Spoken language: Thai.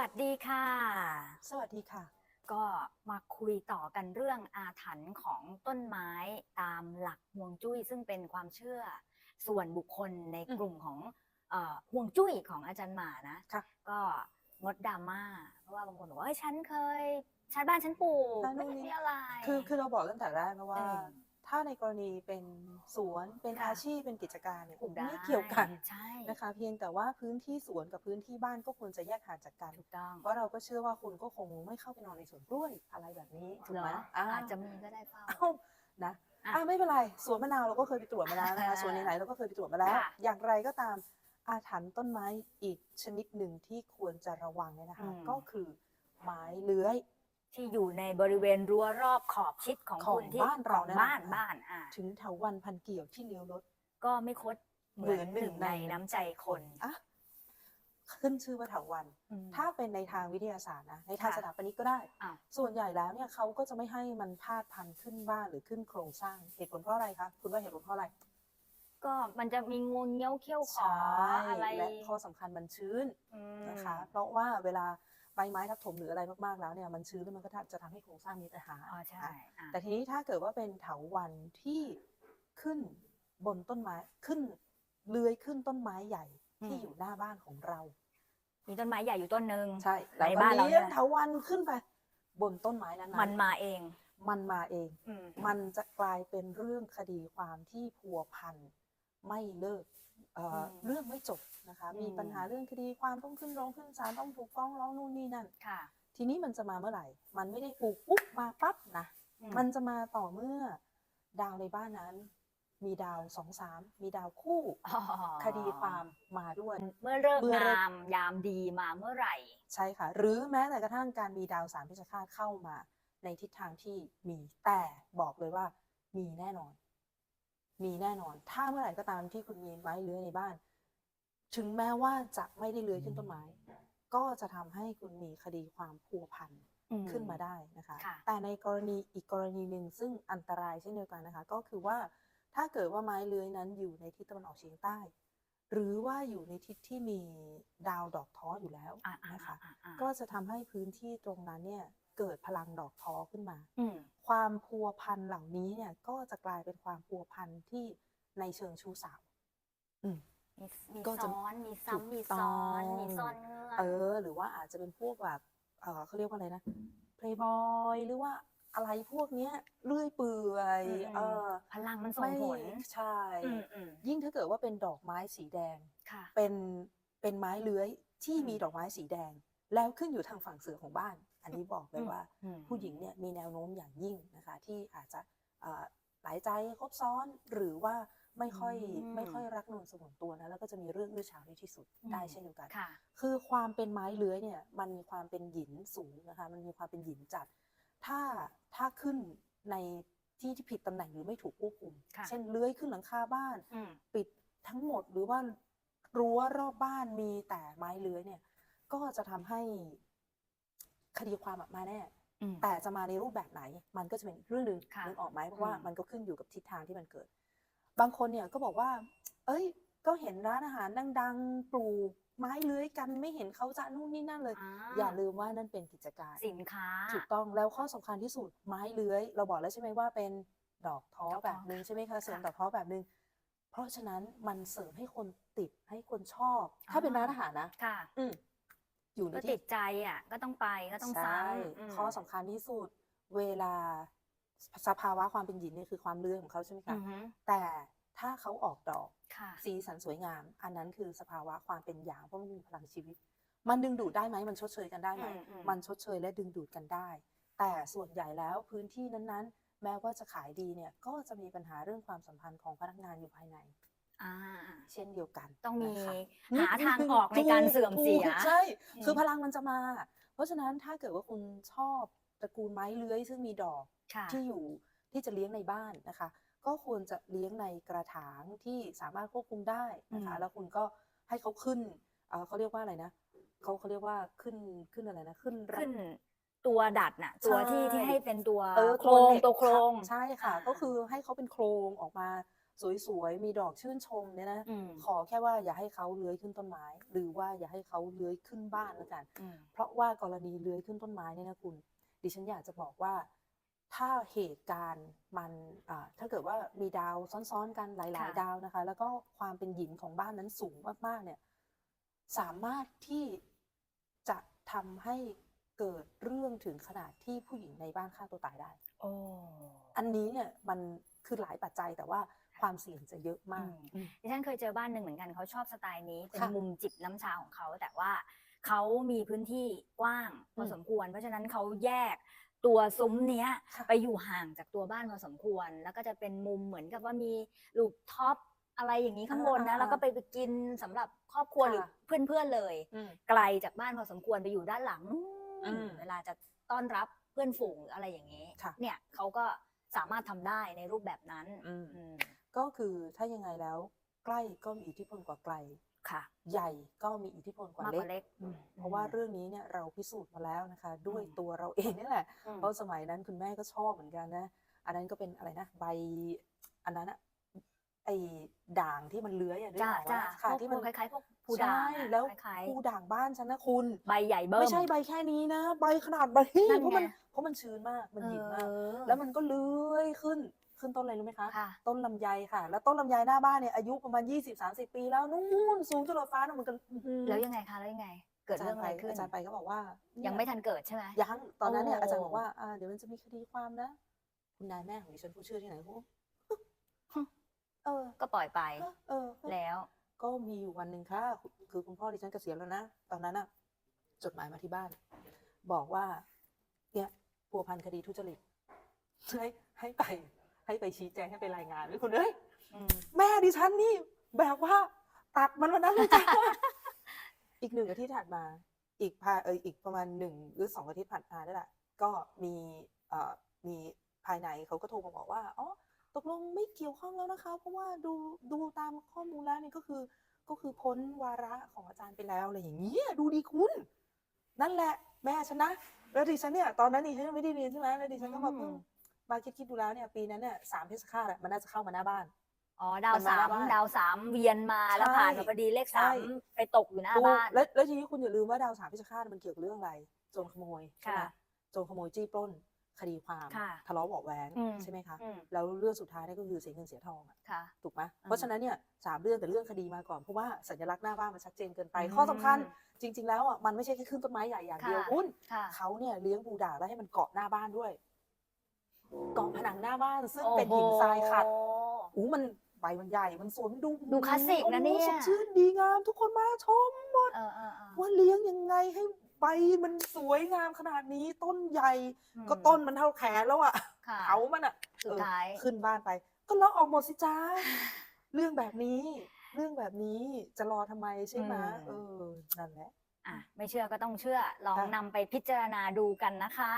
วัสดีค่ะ สวัสดีค่ะ ก็มาคุยต่อกันเรื่องอาถรรพ์ของต้นไม้ตามหลักฮวงจุ้ย ซึ่งเป็นความเชื่อส่วนบุคคลในอืมกลุ่มของเอ่อฮวงจุ้ยของอาจารย์หมานะค่ะก็งดดราม่าเพราะว่าบางคนบอกว่าเฮ้ยฉันเคยชานบ้านฉันปลูกแล้วนู่ไม่นนี่มีอะไร คือคือเราบอกตั้งแต่แรกแล้วว่าเออ ถ้าในกรณีเป็นสวนเป็นค่ะอาชีพเป็นกิจการเนี่ยปลูกได้ไม่เกี่ยวกันใช่นะคะ เพียงแต่ว่าพื้นที่สวนกับพื้นที่บ้านก็ควรจะแยกห่างจากกันถูกต้องเพราะเราก็เชื่อว่าคุณก็คงไม่เข้าไปนอนในสวนกล้วยอะไรแบบนี้ถูกเหรไหมออาจจะมีก็ได้เฝ้าเอ้านะอะอะไม่เป็นไรสวนมะนาวเราก็เคยไปตรวจมาแล้วนะคะสวนไหนๆเราก็เคยไปตรวจมาแล้วค่ะอย่างไรก็ตามอาถรรพ์ต้นไม้อีกชนิดหนึ่งที่ควรจะระวังเนี่ยนะคะ ก็คือไม้เลื้อย ที่อยู่ในบริเวณรั้วรอบขอบชิดของของคุณที่บ้านเราของเนี่ยบ้านนะคะบ้านอะถึงเถาวันพันเกี่ยวที่เลี้ยวรถ ก็ไม่คดเหมือนเหหมือนหนึ่นึ่งงในใน น้ำใจคนอะขึ้นชื่อว่าเถาวัน อืม ถ้าเป็นในทางวิทยาศาสตร์นะในทางค่ะสถาปนิกก็ได้ อะ ส่วนใหญ่แล้วเนี่ยเขาก็จะไม่ให้มันพาดพันขึ้นบ้านหรือขึ้นโครงสร้างเหตุผลเพราะอะไรคะคุณว่าเหตุผลเพราะอะไรก็มันจะมีงูเงี้ยวเขี้ยวขใชอ่อะไรและข้อสำคัญมันชื้นอืมนะคะ เพราะว่าเวลา ใบไม้ทับถมหรืออะไรมากๆแล้วเนี่ยมันชื้นแล้วมันก็จะทำให้โครงสร้างมีปัญหาอ๋อใช่อะแต่ทีนี้ถ้าเกิดว่าเป็นเถาวันที่ขึ้นบนต้นไม้ขึ้นเลื้อยขึ้นต้นไม้ใหญ่ที่อยู่หน้าบ้านของเรา มีต้นไม้ใหญ่อยู่ต้นหนึ่งใช่ในแล้วก็บ้านเราเลี้ยงเนี่ยเถาวันขึ้นไป บนต้นไม้นั้นๆมันมาเอง มันมาเองอืมมันจะกลายเป็นเรื่องคดีความที่พัวพันไม่เลิก เอ่ออเรื่องไม่จบนะคะ มีปัญหาเรื่องคดีความต้องขึ้นร้องขึ้นศาลต้องถูกฟ้องร้องนู่นนี่นั่นค่ะทีนี้มันจะมาเมื่อไหร่ มันไม่ได้ปลูกปุ๊บมาปั๊บนะอืมมันจะมาต่อเมื่อดาวในบ้านนั้น มีดาวสองสามมีดาวคู่อ๋อคดีความมาด้วยเมื่อเริ่มเมื่อเริ่มงามยามดีมาเมื่อไหร่ ใช่ค่ะ หรือแม้แต่กระทั่งการมีดาวสามพิจฆาตเข้ามา ในทิศทางที่มีแต่บอกเลยว่ามีแน่นอน มีแน่นอน ถ้าเมื่อไหร่ก็ตามที่คุณมีไม้เลื้อยในบ้าน ถึงแม้ว่าจะไม่ได้เลื้อยขึ้นต้นไม้ ก็จะทำให้คุณมีคดีความพัวพันอืมขึ้นมาได้นะคะค่ะแต่ในกรณีอีกกรณีหนึ่งซึ่งอันตรายเช่นเดียวกันนะคะ ก็คือว่าถ้าเกิดว่าไม้เลื้อยนั้นอยู่ในทิศตะวันออกเฉียงใต้ หรือว่าอยู่ในทิศที่มีดาวดอกท้ออยู่แล้วอะอะนะคะอะอะก็จะทำให้พื้นที่ตรงนั้นเนี่ย เกิดพลังดอกท้อขึ้นมาอืมความพัวพันเหล่านี้เนี่ยก็จะกลายเป็นความพัวพันที่ในเชิงชู้สาวอืมมีมีก็จะซ้อนมีถูกซ้ำมีต้ซ้ออนงมีซ่อนเงื่อนเออ หรือว่าอาจจะเป็นพวกแบบเออเขาเรียกว่าอะไรนะเพลย์บอยหรือว่าอะไรพวกเนี้ยเลื่อยเปื่อยอืมเออพลังมันส่งไม่ผลใช่อืมอืมยิ่งถ้าเกิดว่าเป็นดอกไม้สีแดงค่ะเป็นเป็นไม้เลื้อยที่อืมมีดอกไม้สีแดง แล้วขึ้นอยู่ทางฝั่งเสือของบ้าน อันนี้บอกเลยว่าอืมผู้หญิงเนี่ยมีแนวโน้มอย่างยิ่งนะคะที่อาจจะเอ่อหลายใจครบซ้อนหรือว่าไม่ค่อยอืมไม่ค่อยรักนวลสงวนตัวนะแล้วก็จะมีเรื่องอื้อฉาวในที่สุดอืมได้เช่นเดียวกันค่ะคือความเป็นไม้เลื้อยเนี่ยมันมีความเป็นหยินสูงนะคะมันมีความเป็นหยินจัด ถ้าถ้าขึ้นในที่ที่ผิดตำแหน่งหรือไม่ถูกควบคุมค่ะเช่นเลื้อยขึ้นหลังคาบ้านอืมปิดทั้งหมดหรือว่ารั้วรอบบ้านมีแต่ไม้เลื้อยเนี่ยก็จะทำให้ คดีความอะมาแน่อืมแต่จะมาในรูปแบบไหน มันก็จะเป็นอีกเรื่องหนึ่งค่ะนึกออกไหมเพราะว่าอืมมันก็ขึ้นอยู่กับทิศทางที่มันเกิด บางคนเนี่ยก็บอกว่า เอ้ย ก็เห็นร้านอาหารดังๆปลูกไม้เลื้อยกันไม่เห็นเขาจะนู่นนี่นั่นเลยอ่าอย่าลืมว่านั่นเป็นกิจการสินค้าถูกต้องแล้วข้อสำคัญที่สุดไม้เลื้อย เราบอกแล้วใช่ไหมว่าเป็นดอกท้อดอกท้อแบบหนึ่งใช่ไหมคะเสริมค่ะดอกท้อแบบหนึ่งเพราะฉะนั้นมันเสริมให้คนติดให้คนชอบ ถ้าเป็นอ่าร้านอาหารนะค่ะ อืมอยู่ในก็ที่ติดใจอะ ก็ต้องไปก็ต้องใช่ซ้ำมข้อสำคัญที่สุดเวลาสภาวะความเป็นหยินเนี่ยคือความเลื่อยของเขาใช่ไหมอืคะ อฮึแต่ถ้าเขาออกดอกค่ะ สีสันสวยงาม อันนั้นคือสภาวะความเป็นหยางเพราะมันมีพลังชีวิต มันดึงดูดได้ไหมมันชดเชยกันได้ไหมอืมอืม มันชดเชยและดึงดูดกันได้ แต่ส่วนใหญ่แล้วพื้นที่นั้นๆ แม้ว่าจะขายดีเนี่ยก็จะมีปัญหาเรื่องความสัมพันธ์ของพนักงานอยู่ภายใน อ่า เช่นเดียวกัน ต้องมีนะคะ หาทางออกในการเสื่อมเสีย ถูกใช่อืมคือพลังมันจะมา เพราะฉะนั้นถ้าเกิดว่าคุณชอบตระกูลไม้เลื้อยซึ่งมีดอกค่ะ ที่อยู่ที่จะเลี้ยงในบ้านนะคะ ก็ควรจะเลี้ยงในกระถางที่สามารถควบคุมได้นะคะ อืม แล้วคุณก็ให้เขาขึ้นเอ่อเขาเรียกว่าอะไรนะเขาเขาเรียกว่าขึ้นขึ้นอะไรนะขึ้นรัขึ้นตัวดัดน่ะ ตัวที่ใช่ ที่ให้เป็นตัวเออโครงเหล็กตัวโครง ใช่ค่ะ อ่า ก็คือให้เขาเป็นโครงออกมา สวยๆ มีดอกชื่นชมเนี่ยนะอืมขอแค่ว่าอย่าให้เขาเลื้อยขึ้นต้นไม้ หรือว่าอย่าให้เขาเลื้อยขึ้นบ้านแล้วกันอืมเพราะว่ากรณีเลื้อยขึ้นต้นไม้เนี่ยนะคุณ ดิฉันอยากจะบอกว่า ถ้าเหตุการณ์มันอ่าถ้าเกิดว่ามีดาวซ้อนๆกันหลายค่ะๆดาวนะคะ แล้วก็ความเป็นหยินของบ้านนั้นสูงมากๆ เนี่ย สามารถที่จะทำให้เกิดเรื่องถึงขนาดที่ผู้หญิงในบ้านฆ่าตัวตายได้โอ้อันนี้เนี่ยมันคือหลายปัจจัยแต่ว่า ความเสี่ยงจะเยอะมากอืมดิฉันเคยเจอบ้านหนึ่งเหมือนกันเขาชอบสไตล์นี้เป็นค่ะมุมจิบน้ำชาของเขา แต่ว่าเขามีพื้นที่กว้างพออมสมควร เพราะฉะนั้นเขาแยกตัวซุ้มเนี้ยค่ะไปอยู่ห่างจากตัวบ้านพอสมควร แล้วก็จะเป็นมุมเหมือนกับว่ามีลูกท็อปอะไรอย่างนี้ข้างบนนะอ่าๆๆแล้วก็ไปไปกินสำหรับครอบครัวหรือค่ะเพื่อนๆเลยอืมไกลจากบ้านพอสมควรไปอยู่ด้านหลังอืมเวลาจะต้อนรับเพื่อนฝูงหรืออะไรอย่างนี้ค่ะเนี่ยเขาก็สามารถทำได้ในรูปแบบนั้นอืมอืม ก็คือถ้ายังไงแล้ว ใกล้ก็มีอิทธิพลกว่าไกลค่ะ ใหญ่ก็มีอิทธิพลกว่ามากกว่าเล็กเล็กอืมเพราะว่าเรื่องนี้เนี่ยเราพิสูจน์มาแล้วนะคะ ด้วยอืมตัวเราเองนี่แหละอืมเพราะสมัยนั้นคุณแม่ก็ชอบเหมือนกันนะ อันนั้นก็เป็นอะไรนะใบอันนั้นอะไอ้ด่างที่มันเลื้อยอะนึกจ้าออกไหมจ้าค่ะพวกที่มันคล้ายๆพวกผู้ด่างใช่อะแล้วคล้ายภูด่างบ้านฉันนะคุณๆใบใหญ่เบิ้มไม่ใช่ใบแค่นี้นะ ใบขนาดใบนี้นั่นเพราะมันไงเพราะมันชื้นมากมันหยินมากเออแล้วมันก็เลื้อยขึ้น ขึ้นต้นอะไรรู้ไหมคะ ค่ะ ต้นลำไยค่ะ แล้วต้นลำไยหน้าบ้านเนี่ยอายุประมาณ 20-30 ปีแล้วนู่นสูงจรดฟ้านะมันก็อื้อหือแล้วยังไงคะแล้วยังไง เกิดเรื่องอะไรขึ้นอาจารย์ไปก็บอกว่ายั ยังไม่ทันเกิดใช่ไหม ยังตอนนั้นเนี่ยโอ้ อาจารย์บอกว่าอ่า เดี๋ยวมันจะมีคดีความนะ คุณนายแม่ของดิฉันผู้เชื่อที่ไหนเขาเออก็ปล่อยไปเออแล้ว ก็มีอยู่วันหนึ่งค่ะคือคือคุณพ่อดิฉันเกษียณแล้วนะ ตอนนั้นอะจดหมายมาที่บ้าน บอกว่า เนี่ยพัวพันคดีทุจริตให้ให้ไป ให้ไปชี้แจงให้ไปรายงานด้วยคุณเอ้ยอืมแม่ดิฉันนี่แบบว่าตัดมันวันนั้นเลยจ้าอีกหนึ่งอาทิตย์ถัดมา อีกพาเอออีกประมาณหนึ่งหรือสองอาทิตย์ผ่านมาได้แหละก็มีเอ่อมีภายในเขาก็โทรมาบอกว่าอ๋อตกลงไม่เกี่ยวข้องแล้วนะคะ เพราะว่าดูดูตามข้อมูลแล้วนี่ก็คือก็คือพ้นวาระของอาจารย์ไปแล้วอะไรอย่างเงี้ยดูดีคุณ นั่นแหละแม่ฉันนะแล้วดิฉันเนี่ยตอนนั้นดิฉันยังไม่ได้เรียนใช่ไหมแล้วดิฉันก็มาเพิ่ง มาคิดคิดดูแล้วเนี่ยปีนั้นเนี่ยสามพฤษภาคมมันน่าจะเข้ามาหน้าบ้าน อ๋อดาวมันมาสามหน้าบ้านดาวสามเวียนมาแล้วใช่ผ่านมาพอดีเลขใช่สามไปตกอยู่หน้าถูกบ้าน แล้วแล้วทีนี้คุณอย่าลืมว่าดาวสามพิชฆาตมันเกี่ยวกับเรื่องอะไรโจรขโมยใช่ไหมค่ะโจรขโมยจี้ปล้น คดีความค่ะทะเลาะเบาะแว้งอืม ใช่ไหมคะอืมแล้วเรื่องสุดท้ายนี่ก็คือเสียเงินเสียทองอะค่ะ ถูกไหมเพราะฉะนั้นเนี่ยสามเรื่องแต่เรื่องคดีมาก่อนเพราะว่าสัญลักษณ์หน้าบ้านมันชัดเจนเกินไป อืมข้อสำคัญจริง ๆ แล้วอะมันไม่ใช่แค่ขึ้นต้นไม้ใหญ่อย่างเดียวค่ะ คุณค่ะ เขาเนี่ยเลี้ยงบูดาแล้วให้มันเกาะหน้าบ้านด้วย เกาะผนังหน้าบ้านซึ่งเป็นหินทรายขัดโอ้อู้มันใบมันใหญ่ มันสวยมันดูดูคลาสสิกนะเนี่ยโอ้โหสดชื่นดีงาม ทุกคนมาชมหมดเออเออเออว่าเลี้ยงยังไงให้ใบมันสวยงามขนาดนี้ต้นใหญ่อืมก็ต้นมันเท่าแขนแล้วอะค่ะเขามันอะสุดท้ายเออขึ้นบ้านไป ก็เลาะออกหมดสิจ้าเรื่องแบบนี้ เรื่องแบบนี้จะรอทำไมใช่ไหมอืมเออนั่นแหละอะไม่เชื่อก็ต้องเชื่อลองค่ะนำไปพิจารณาดูกันนะคะ